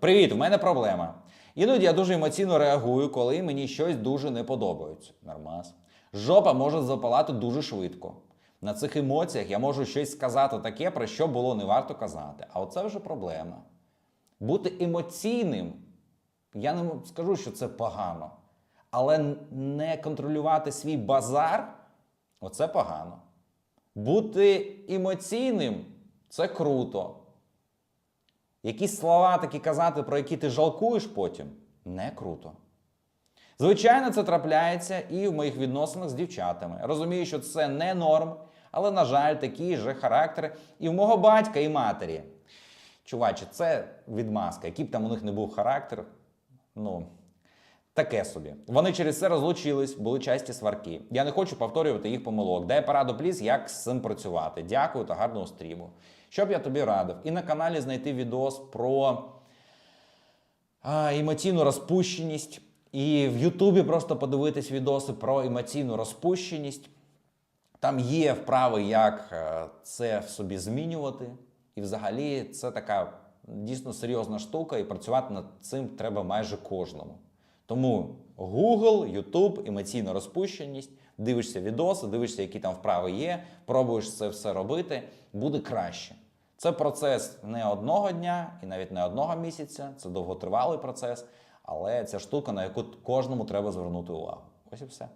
Привіт, в мене проблема. Іноді я дуже емоційно реагую, коли мені щось дуже не подобається. Нормас. Жопа може запалати дуже швидко. На цих емоціях я можу щось сказати таке, про що було не варто казати. А оце вже проблема. Бути емоційним, я не скажу, що це погано. Але не контролювати свій базар оце погано. Бути емоційним це круто. Якісь слова такі казати, про які ти жалкуєш потім, не круто. Звичайно, це трапляється і в моїх відносинах з дівчатами. Розумію, що це не норм, але, на жаль, такі же характери і в мого батька і матері. Чуваче, це відмазка, який б там у них не був характер. Ну, таке собі. Вони через це розлучились, були часті сварки. Я не хочу повторювати їх помилок. Дай пораду, пліз, як з цим працювати. Дякую та гарного стріму. Що б я тобі радив? І на каналі знайти відос про а, емоційну розпущеність. І в Ютубі просто подивитись відоси про емоційну розпущеність. Там є вправи, як е, це в собі змінювати. І взагалі це така дійсно серйозна штука, і працювати над цим треба майже кожному. Тому Google, YouTube, емоційна розпущеність, дивишся відоси, дивишся, які там вправи є, пробуєш це все робити, буде краще. Це процес не одного дня і навіть не одного місяця, це довготривалий процес, але ця штука, на яку кожному треба звернути увагу. Ось і все.